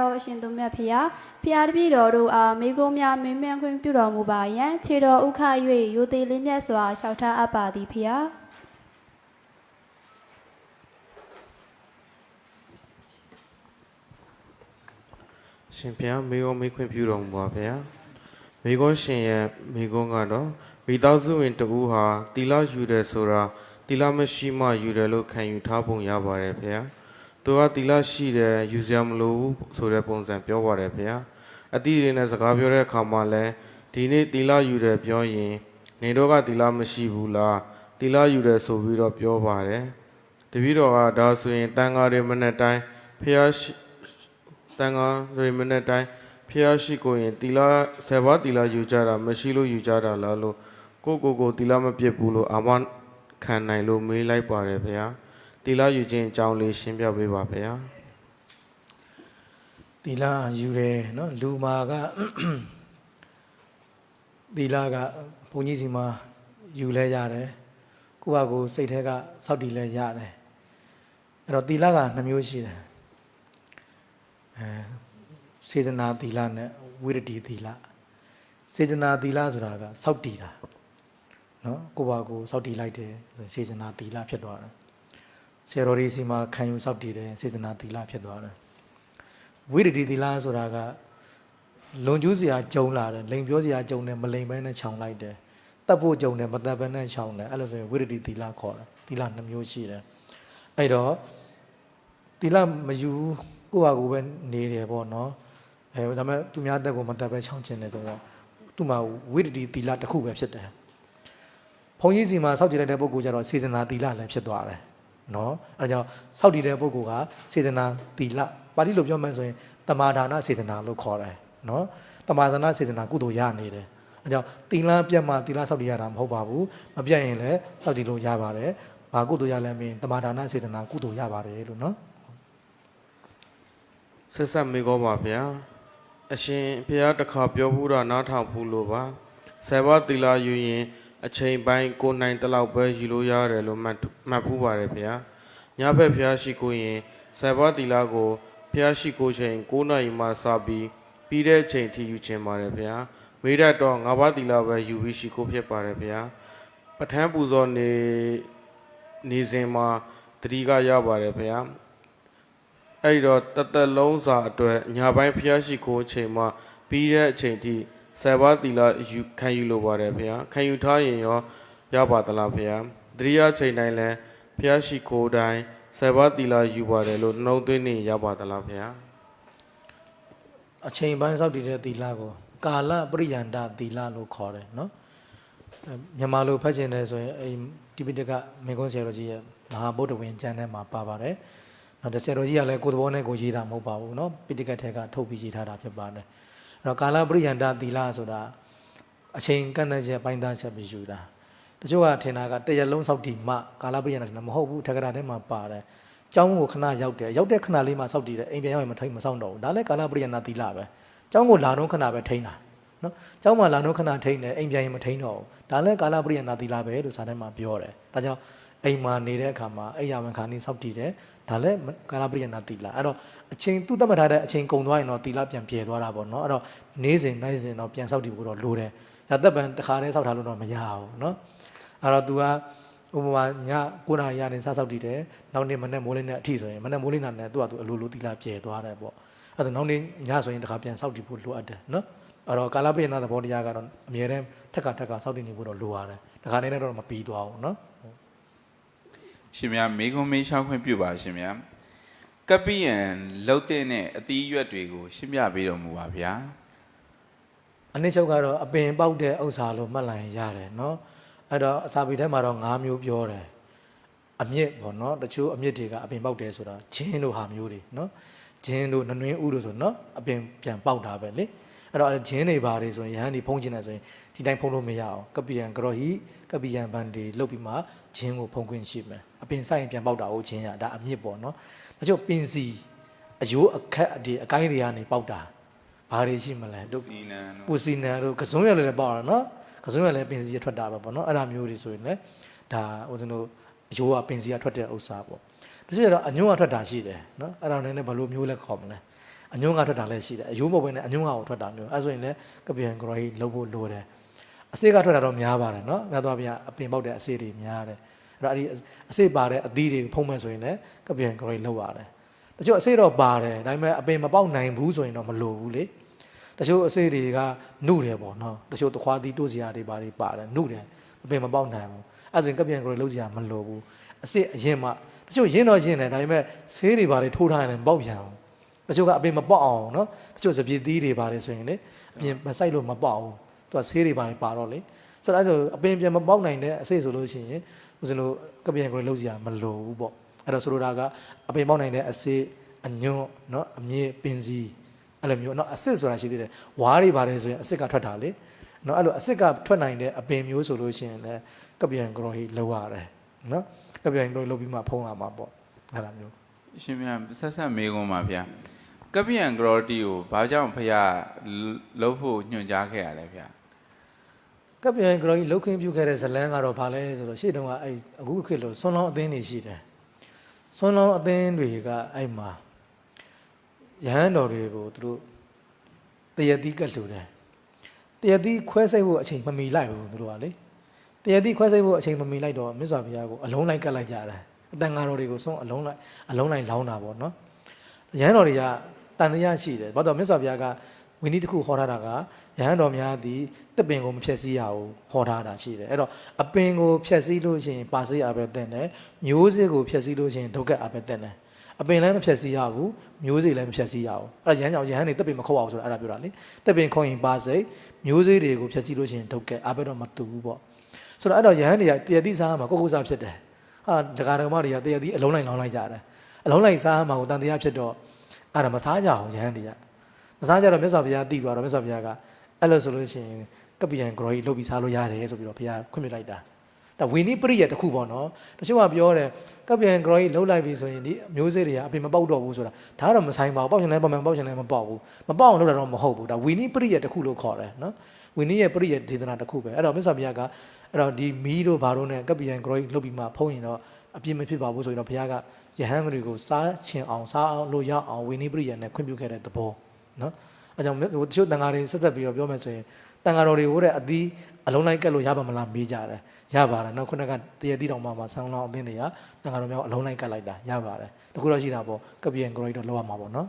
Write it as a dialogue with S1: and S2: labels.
S1: တော်ရှင်သူမြတ်ဖျားဖျားတပည့်တော်တို့အားမိကုံးများမင်းမြန်းခွင့်ပြုတော်မူပါယံခြေတော်ဥခ၍ရိုသေလေးမြတ်စွာလျှောက်ထားအပ်ပါသည်ဖျား
S2: ရှင်ဘုရားမေကုန်းမေးခွင့်ပြုတော်မူပါဗျာမေကုန်းရှင်ရဲ့မေကုန်းကတော့မိသားစုဝင်တဦးဟာတီလာယူတယ်ဆိုတာတီလာမရှိမှယူတယ်လို့ခံယူထားပုံရပါတယ်ဗျာ သူကတီလာရှိတယ်ယူစရာမလိုဘူးဆိုတဲ့ပုံစံပြောပါတယ်ဗျာအတိတွေနဲ့စကားပြောတဲ့အခါမှာလဲဒီနေ့တီလာယူတယ်ပြောရင်နေတော့ကတီလာမရှိဘူးလားတီလာယူတယ်ဆိုပြီးတော့ပြောပါတယ်တပည့်တော်ကဒါဆိုရင်တန်ဃာတွေမနဲ့တိုင်းဖះရှိတန်ခါတွေမနေ့တိုင်းဖျားရှိကိုရင်တီလာဆယ်ပါးတီလာယူကြတာမရှိလို့ယူကြတာလားလို့ကိုကိုကိုတီလာမပြစ်ဘူးလို့အာမခံနိုင်လို့မေးလိုက်ပါတယ်ဗျာ တီလာယူခြင်းအကြောင်းလေးရှင်းပြပေးပါဗျာ
S3: သီလယူတယ်နော်လူမာကသီလကဘုန်းကြီးစီမှာယူလဲရတယ်ကိုယ့်ဟာကိုယ်စိတ်ထဲကစောက်တည်လဲရတယ်အဲ့တော့သီလကနှမျိုးရှိတယ်အဲစေတနာသီလနဲ့ဝိရတိသီလစေတနာသီလဆိုတာကစောက်တည်တာနော်ကိုယ့်ဘာကိုယ်စောက်တည်လိုက်တယ်ဆိုရင်စေတနာသီလဖြစ်သွားတယ် ဆရာတော်ကြီးစီမှာခံယူစောက်တည်တယ်စေတနာသီလဖြစ်သွားတယ်ဝိရတိသီလဆိုတာကလုံကျူးစရာကြုံလာတယ်လိန်ပြောစရာကြုံတယ်မလိန်ဘဲနဲ့ခြောင်လိုက်တယ်တတ်ဖို့ကြုံတယ်မတတ်ဘဲနဲ့ခြောင်တယ်အဲ့လိုဆိုရင်ဝိရတိသီလခေါ်တယ်သီလနှမျိုးရှိတယ်အဲ့တော့သီလမယူကိုယ့်ဟာကိုယ်ပဲနေတယ်ပေါ့နော်အဲဒါပေမဲ့သူများတက်ကိုမတတ်ဘဲခြောင်ခြင်းတယ်ဆိုတော့သူ့မှာဝိရတိသီလတစ်ခုပဲဖြစ်တယ်ဘုန်းကြီးစီမှာစောက်ကြည့်လိုက်တဲ့ပုဂ္ဂိုလ်ကျတော့စေတနာသီလလည်းဖြစ်သွားတယ် နော်အဲဒါကြောင့်စောက်တည်တဲ့ပုဂ္ဂိုလ်ကစေတနာသီလပါဠိလိုပြောမှန်းဆိုရင်တမာဒါနစေတနာလို့ခေါ်တယ်နော်တမာဒါနစေတနာကုသိုလ်ရနေတယ်အဲကြောင့်သီလပြတ်မှသီလစောက်တည်ရတာမဟုတ်ပါဘူးမပြတ်ရင်လည်းစောက်တည်လို့ရပါတယ်ဘာကုသိုလ်ရလဲမင်းတမာဒါနစေတနာကုသိုလ်ရပါတယ်လို့နော်
S2: ဆက်ဆက်မေကောပါဗျာအရှင်ဘုရားတစ်ခါပြောဘူးတာနားထောင်ဘူးလို့ပါဆယ်ပါးတီလာယူရင် အချိန်ပိုင်းကိုနိုင်တလောက်ပဲယူလို့ရတယ်လို့မှတ်မှတ်ဖူးပါတယ်ဗျာညဘက်ဘုရားရှိခိုးရင်ဆယ်ပါးတီလာကိုဘုရားရှိခိုးချိန်9နာရီမှစပြီးပြီးတဲ့အချိန်ထိယူခြင်းပါတယ်ဗျာမေးတတ်တော့၅ပါးတီလာပဲယူပြီးရှိခိုးဖြစ်ပါတယ်ဗျာပဋ္ဌာန်းပူဇော်နေနေစဉ်မှာတတိကရပါတယ်ဗျာအဲ့ဒီတော့တသက်လုံးစာအတွက်ညာပိုင်းဖျားရှိခိုးအချိန်မှာပြီးတဲ့အချိန်ထိ ဆယ်ပါးတီလာယူခံယူလိုပါတယ်ဗျာခံယူထားရင်ရောရပါသလားဗျာတတိယချိန်တိုင်းလဲဖျားရှိခိုးတိုင်းဆယ်ပါးတီလာယူပါတယ်လို့နှုတ်သွင်းနေရပါသလားဗျာ
S3: အချိန်ပိုင်းစောက်တည်တဲ့သီလကိုကာလပရိယန္တသီလလို့ခေါ်တယ်နော်အဲမြန်မာလိုဖတ်ချင်တယ်ဆိုရင်အဲတိပိဋကမေကွန်းဆရာတော်ကြီးရဲ့မဟာဗုဒ္ဓဝင်ကျမ်းထဲမှာပါပါတယ်နော်တဆရာတော်ကြီးကလည်းကိုယ်သဘောနဲ့ကိုယ်ရေးတာမဟုတ်ပါဘူးနော်ပိဋကထဲကထုတ်ပြီးရေးထားတာဖြစ်ပါတယ်အဲ့ တော့ကာလပရိယန္တသီလဆိုတာအချိန်ကန့်သတ်ချက်ပိုင်းသားချက်ပြီးယူတာတချို့ကထင်တာကတရက်လုံးစောက်တည်မှကာလပရိယန္တထင်တာမဟုတ်ဘူးထက်ကရာထဲမှာပါတယ်ကျောင်းကိုခဏရောက်တယ်ရောက်တဲ့ခဏလေးမှစောက်တည်တယ်အိမ်ပြန်ရောက်ရင်မထိန်မဆောင်တော့ဘူးဒါလည်းကာလပရိယန္တသီလပဲကျောင်းကိုလာတော့ခဏပဲထိန်းတာနော်ကျောင်းမှာလာတော့ခဏထိန်းတယ်အိမ်ပြန်ရင်မထိန်းတော့ဘူးဒါလည်းကာလပရိယန္တသီလပဲလို့စာထဲမှာပြောတယ်ဒါကြောင့် အိမ်မှာနေတဲ့အခါမှာအိယာဝန်ခံနေစောက်တည်တယ်ဒါလည်းကာလပရိယန္တသီလအဲ့တော့အချိန်သူ့တတ်မှတ်ထားတဲ့အချိန်ကုန်သွားရင်တော့သီလပြန်ပြေသွားတာပေါ့နော်အဲ့တော့နေ့စဉ်နေ့စဉ်တော့ပြန်စောက်တည်ဖို့တော့လိုတယ်ဇာတက်ပံတစ်ခါတည်းစောက်ထားလို့တော့မရဘူးနော်အဲ့တော့ तू ကဥပမာည9နာရီရနေစစောက်တည်တယ်နောက်နေ့မနေ့မိုးလင်းနဲ့အထိဆိုရင်မနေ့မိုးလင်းနာနဲ့သူ့ဟာသူအလိုလိုတီလာပြေသွားတယ်ပေါ့အဲ့ဒါနောက်နေ့ညဆိုရင်တခါပြန်စောက်တည်ဖို့လိုအပ်တယ်နော်အဲ့တော့ကာလပိယနာသဘောတရားကတော့အမြဲတမ်းထက်ကထက်ကစောက်တည်နေဖို့တော့လိုရတယ်တခါနေနဲ့တော့မပြီးသွားဘူးနော်
S4: ရှင်များမေကွန်မေးရှောင်းခွင့်ပြုပါရှင်များကပ္ပိယံလှုပ်တဲ့အသီးရွက်တွေကိုရှင်းပြပေးတော်မူပါဗျာ
S3: အနည်းချုပ်ကတော့အပင်ပေါက်တဲ့ဥစ္စာလို့မှတ်လိုက်ရင်ရတယ်နော်အဲ့တော့အစာပေထဲမှာတော့၅မျိုးပြောတယ်အမြင့်ပေါ့နော်တချို့အမြင့်တွေကအပင်ပေါက်တယ်ဆိုတာဂျင်းတို့ဟာမျိုးတွေနော်ဂျင်းတို့နနွင်းဥတို့ဆိုနော်အပင်ပြန်ပေါက်တာပဲလေ အဲ့တော့ဂျင်းတွေဘာတွေဆိုရင်ရဟန်းဒီဖုံးကျင်တယ်ဆိုရင်ဒီတိုင်းဖုံးလို့မရအောင်ကပီယံကရောဟီကပီယံဘန်တွေလုတ်ပြီးမှဂျင်းကိုဖုံးခွင့်ရှိမယ်အပင်ဆိုင်ရင်ပြန်ပေါက်တာဟုတ်ဂျင်းရဒါအမြင့်ပေါ့နော်တချို့ပင်စီအယိုးအခက်ဒီအကိုင်းတွေကနေပေါက်တာဘာတွေရှိမလဲတို့
S4: စီနံတို့
S3: ပူစီနံတို့ကစုံရလည်းပေါက်တာနော်ကစုံရလည်းပင်စီရထွက်တာပဲပေါ့နော်အဲ့ဒါမျိုးတွေဆိုရင်လည်းဒါဦးဇင်းတို့အယိုးကပင်စီရထွက်တဲ့ဥစ္စာပေါ့တချို့ကျတော့အညွန့်ကထွက်တာရှိတယ်နော်အဲ့ဒါနဲ့လည်းဘယ်လိုမျိုးလဲခေါ်မလဲ အညွန့်ကထွက်တာလည်းရှိတယ်အယိုးမဟုတ်ဘဲနဲ့အညွန့်ကကိုထွက်တာမျိုးအဲဆိုရင်လည်းကပင်ကရောကြီးလုပ်ဖို့လိုတယ်အစိကထွက်တာတော့များပါတယ်နော်များသွားပြန်အပင်ပေါက်တဲ့အစိတွေများတယ်အဲ့တော့အဲ့ဒီအစိပါတဲ့အသီးတွေဖုံးမဲ့ဆိုရင်လည်းကပင်ကရောကြီးလုပ်ရတယ်တချို့အစိတော့ပါတယ်ဒါပေမဲ့အပင်မပေါက်နိုင်ဘူးဆိုရင်တော့မလိုဘူးလေတချို့အစိတွေကနှုတယ်ပေါ့နော်တချို့သခွားသီးတို့စရာတွေပါတွေပါတယ်နှုတယ်အပင်မပေါက်နိုင်ဘူးအဲဆိုရင်ကပင်ကရောကြီးလုပ်စရာမလိုဘူးအစိအရင်မှတချို့ရင်းတော့ရင်းတယ်ဒါပေမဲ့ဆေးတွေပါတွေထိုးထားရင်လည်းမပေါက်ပြန်ဘူးတ ချို့ကအပင်မပေါက်အောင်နော်တချို့စပြည့်သီးတွေပါတယ်ဆိုရင်လေအပြင်မဆိုင်လို့မပေါက်ဘူးသူကဆေးတွေပါပါတော့လေဆိုတော့အဲဆိုအပင်ပြန်မပေါက်နိုင်တဲ့အစိတ်ဆိုလို့ရှိရင်ဦးဇင်းတို့ကပြန်ကိုလုံးစရာမလိုဘူးပေါ့အဲ့တော့ဆိုလိုတာကအပင်ပေါက်နိုင်တဲ့အစိတ်အညွန့်နော်အမြင့်ပင်စီအဲ့လိုမျိုးနော်အစစ်ဆိုတာရှိသေးတယ်ဝါးတွေပါတယ်ဆိုရင်အစစ်ကထွက်တာလေနော်အဲ့လိုအစစ်ကထွက်နိုင်တဲ့အပင်မျိုးဆိုလို့ရှိရင်လည်းကပြန်ကရောဟိလောက်ရတယ်နော်ကပြန်ကရောလောက်ပြီးမှဖုံးရမှာပေါ့အဲ့လိုမျိုး
S4: ရှင်မြတ်ဆက်ဆက်မေးခွန်းပါဗျာ ကပ္ပိယံဂရောတီကိုဘာကြောင့်ဖះလှုပ်ဖို့ညွှန်ကြားခဲ့ရလဲဗျာ
S3: ကပ်ပြန်ကရောကြီးလှုပ်ခင်းပြုခဲ့တဲ့ဇလန်းကတော့ဗာလဲဆိုတော့ရှေ့တုန်းကအဲ့အခုခေတ်လို့ဆွမ်းလောင်းအသင်းတွေရှိတယ်ဆွမ်းလောင်းအသင်းတွေကအဲ့မှာရဟန်းတော်တွေကိုသူတို့တရတိကတ်လူတယ်တရတိခွဲစိတ်ဖို့အချိန်မမီလိုက်ဘူးသူတို့ကလေတရတိခွဲစိတ်ဖို့အချိန်မမီလိုက်တော့မြတ်စွာဘုရားကိုအလုံးလိုက်ကတ်လိုက်ကြတယ်အတန်ဃာတော်တွေကိုဆုံးအလုံးလိုက်အလုံးလိုက်လောင်းတာပေါ့နော်ရဟန်းတော်တွေက တန်တရားရှိတယ်ဘာလို့မြတ်စွာဘုရားကဝိနည်းတစ်ခုဟောထားတာကရဟန်းတော်များသည်တစ်ပင်ကိုမဖြည့်ဆည်းရဘူးဟောထားတာရှိတယ်အဲ့တော့အပင်ကိုဖြည့်ဆည်းလို့ရှိရင်ပါစေးအပဲတဲ့တယ်မျိုးစေ့ကိုဖြည့်ဆည်းလို့ရှိရင်ဒုက္ခအပဲတဲ့တယ်အပင်လည်းမဖြည့်ဆည်းရဘူးမျိုးစေ့လည်းမဖြည့်ဆည်းရဘူးအဲ့ဒါရဟန်းကြောင့်ရဟန်းတွေတစ်ပင်မခုတ်အောင်ဆိုတာအဲ့ဒါပြောတာလေတစ်ပင်ခုတ်ရင်ပါစေးမျိုးစေ့တွေကိုဖြည့်ဆည်းလို့ရှိရင်ဒုက္ခအပဲတော့မတူဘူးပေါ့ဆိုတော့အဲ့တော့ရဟန်းတွေကတရတိစားမှာကိုယ့်ကိုယ်စားဖြစ်တယ်ဟာဒကာဒကမတွေကတရတိအလုံးလိုက်လောင်းလိုက်ကြတယ်အလုံးလိုက်စားမှာကိုတန်တရားဖြစ်တော့ အဲ့ဒါမစားကြအောင်ရဟန်းတွေကမစားကြတော့မြတ်စွာဘုရားတည်သွားတော့မြတ်စွာဘုရားကအဲ့လိုဆိုလို့ရှိရင်ကပ္ပိယံဂရောကြီးလုတ်ပြီးစားလို့ရတယ်ဆိုပြီးတော့ဘုရားခွင့်ပြုလိုက်တာဒါဝိနည်းပရိယတစ်ခုပေါ့နော်တချို့ကပြောတယ်ကပ္ပိယံဂရောကြီးလုတ်လိုက်ပြီဆိုရင်ဒီမျိုးစေ့တွေကအပြင်မပေါက်တော့ဘူးဆိုတာဒါကတော့မဆိုင်ပါဘူးပေါက်ချင်လည်းပေါက်မယ်ပေါက်ချင်လည်းမပေါက်ဘူးမပေါက်အောင်လုပ်တာတော့မဟုတ်ဘူးဒါဝိနည်းပရိယတစ်ခုလို့ခေါ်တယ်နော်ဝိနည်းရဲ့ပရိယဒေသနာတစ်ခုပဲအဲ့တော့မြတ်စွာဘုရားကအဲ့တော့ဒီမီးတို့ဘာတို့ ਨੇ ကပ္ပိယံဂရောကြီးလုတ်ပြီးမှဖုံးရင်တော့အပြစ်မဖြစ်ပါဘူးဆိုရင်တော့ဘုရားက ယဟန်တွေကိုစားချင်အောင်စားအောင်လို့ရအောင်ဝိနည်းပရိယနဲ့ခွင့်ပြုခဲ့တဲ့သဘောနော်အဲကြောင့်တချို့တန်ဃာတွေဆက်ဆက်ပြီးတော့ပြောမယ်ဆိုရင်တန်ဃာတော်တွေကိုတဲ့အသီးအလုံးလိုက်ကက်လို့ရပါမလားမေးကြတယ်ရပါတယ်နောက်ခုနကတရတိတော်မှာမှာဆောင်းလောင်းအသင်းတွေကတန်ဃာတော်များကိုအလုံးလိုက်ကက်လိုက်တာရပါတယ်တခုတော့ရှိတာပေါ့ကပ္ပိယံဂရောကြီးတော့လောက်ရမှာပေါ့နော်